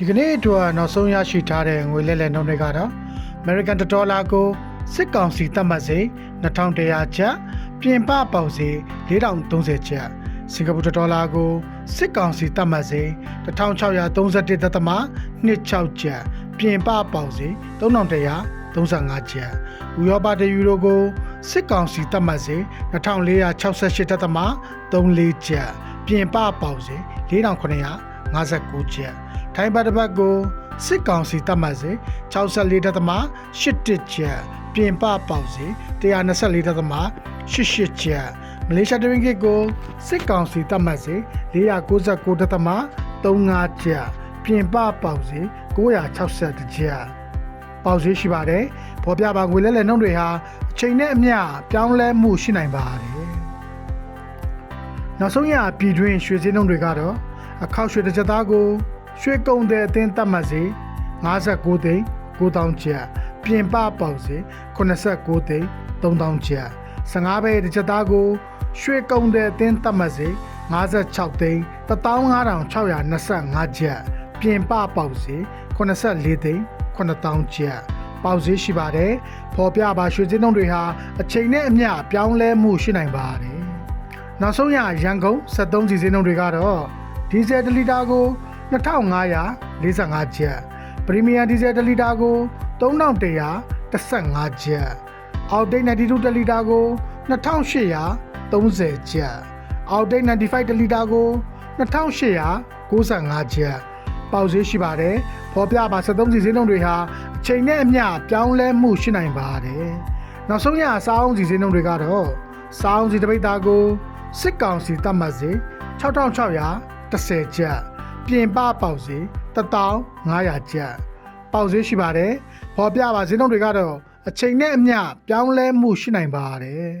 ဒီကနေ့အတွက်နောက်ဆုံးရရှိထားတဲ့ငွေလဲလှယ်နှုန်းတွေကတော့ American ဒေါ်လာကိုစစ်ကောင်စီသတ်မှတ်စေ2100ကျပ်ပြင်ပပေါက်စေ4030ကျပ်စင်ကာပူဒေါ်လာကိုစစ်ကောင်စီသတ်မှတ်စေ1631သက်သမ 26ကျပ်ပြင်ပပေါက်စေ3135ကျပ်ဥရောပတယူရိုကိုစစ်ကောင်စီသတ်မှတ်စေ2468သက်သမ34ကျပ်ပြင်ပပေါက်စေ4959ကျပ် ထိုင်းဘတ်တစ်ပတ်ကိုစစ်ကောင်စီတတ်မှတ်စေ64ဒသမ81ကျပ်ပြင်ပပေါက်စေ124ဒသမ88ကျပ်မလေးရှားတရင်ကစ်ကိုစစ်ကောင်စီတတ်မှတ်စေ499ဒသမ35ကျပ်ပြင်ပပေါက်စေ960ကျပ်ပေါက်စေရှိပါတယ်ပေါ်ပြပါငွေလဲလဲနှုန်းတွေဟာအချိန်နဲ့အမျှပြောင်းလဲမှုရှိနိုင်ပါတယ်နောက်ဆုံးရပြည်တွင်းရွှေစည်းနှုန်းတွေကတော့အခောက်ရွှေတစ်ချက်သားကို ရွှေကုံတဲ့အသင်းတတ်မှတ်စေ59သိန်း9000ကျပ်ပြင်ပပေါက်စေ89သိန်း3000ကျပ်15ပဲတစ်ချက်သားကိုရွှေကုံတဲ့အသင်းတတ်မှတ်စေ56သိန်း15625ကျပ်ပြင်ပပေါက်စေ84သိန်း9000ကျပ်ပေါက်ဈေးရှိပါတယ်ပေါ်ပြပါရွှေစင်းနှုန်းတွေဟာအချိန်နဲ့အမျှပြောင်းလဲမှုရှိနိုင်ပါတယ်နောက်ဆုံးရရန်ကုန်73စီစင်းနှုန်းတွေကတော့ဒီဇယ်1လီတာကို 2545ကျပ်ပရီမီယံဒီဇယ်1လီတာကို3115ကျပ်အောက်တိတ်92တလီတာကို2830ကျပ်အောက်တိတ်95တလီတာကို2895ကျပ်ပေါက်ဈေးရှိပါတယ်ဖော်ပြပါ73စီစင်းလုံးတွေဟာအချိန်နဲ့အမျှပြောင်းလဲမှုရှိနိုင်ပါတယ်နောက်ဆုံးရစားအောင်စီစင်းလုံးတွေကတော့စားအောင်စီတပိတ်သားကိုစစ်ကောင်စီတတ်မှတ်စေ6610ကျပ် ပြင်ပပေါက်စေ1500ကျပ်ပေါက်ဈေးရှိပါတယ်ပေါ်ပြပါဈေးနှုန်းတွေကတော့အချိန်နဲ့အမျှပြောင်းလဲမှုရှိနိုင်ပါတယ်